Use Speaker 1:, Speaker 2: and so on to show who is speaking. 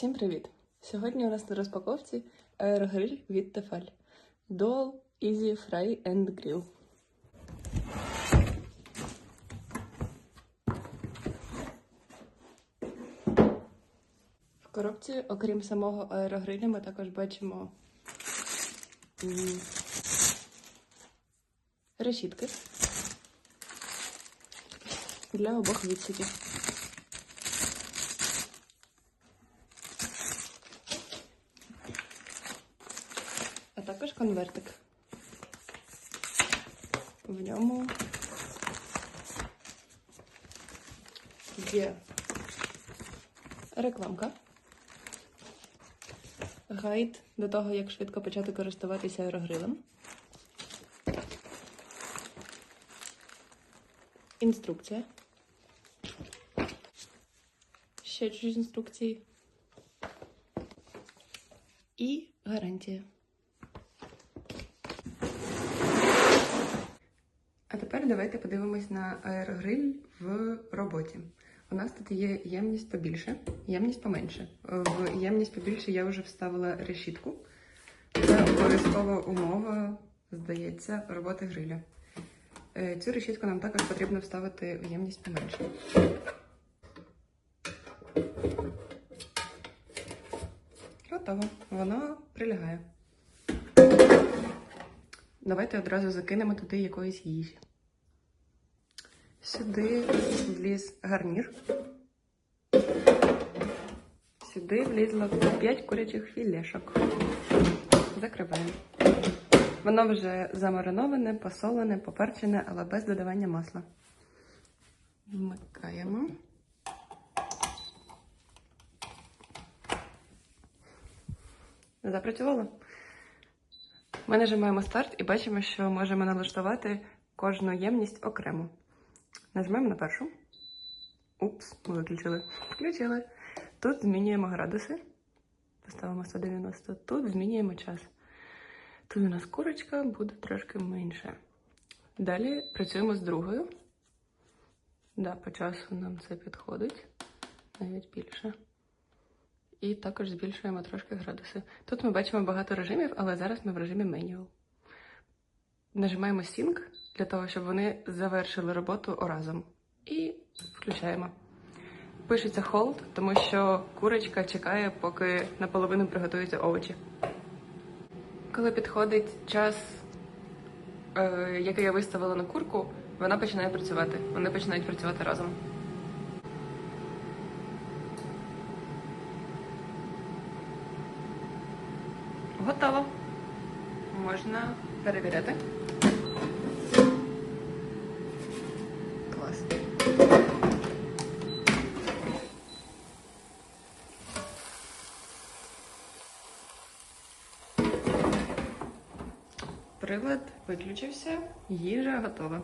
Speaker 1: Всім привіт! Сьогодні у нас на розпаковці аерогриль від Tefal Dual Easy Fry and Grill. В коробці, окрім самого аерогриля, ми також бачимо решітки для обох відсіків. А також конвертик. В ньому є рекламка, гайд до того, як швидко почати користуватися аерогрилем, інструкція, ще чуть інструкції і гарантія. Тепер давайте подивимось на аерогриль в роботі. У нас тут є ємність побільше, ємність поменше. В ємність побільше я вже вставила решітку. Це обов'язкова умова, здається, роботи гриля. Е, Цю решітку нам також потрібно вставити в ємність поменше. Готово. Воно прилягає. Давайте одразу закинемо туди якоїсь їжі. Сюди вліз гарнір. Сюди влізло 5 курячих філешок. Закриваємо. Воно вже замариноване, посолене, поперчене, але без додавання масла. Вмикаємо. Запрацювало. Ми нажимаємо старт і бачимо, що можемо налаштувати кожну ємність окремо. Нажмемо на першу. Упс, виключили. Включили. Тут змінюємо градуси. Поставимо 190. Тут змінюємо час. Тут у нас курочка буде трошки менше. Далі працюємо з другою. Да, по часу нам це підходить. Навіть більше. І також збільшуємо трошки градуси. Тут ми бачимо багато режимів, але зараз ми в режимі меню. Нажимаємо Sync для того, щоб вони завершили роботу разом. І включаємо. Пишеться Hold, тому що курочка чекає, поки наполовину приготуються овочі. Коли підходить час, е, який я виставила на курку, вона починає працювати. Вони починають працювати разом. Готово. Можна перевіряти. Клас. Прилад виключився, їжа готова.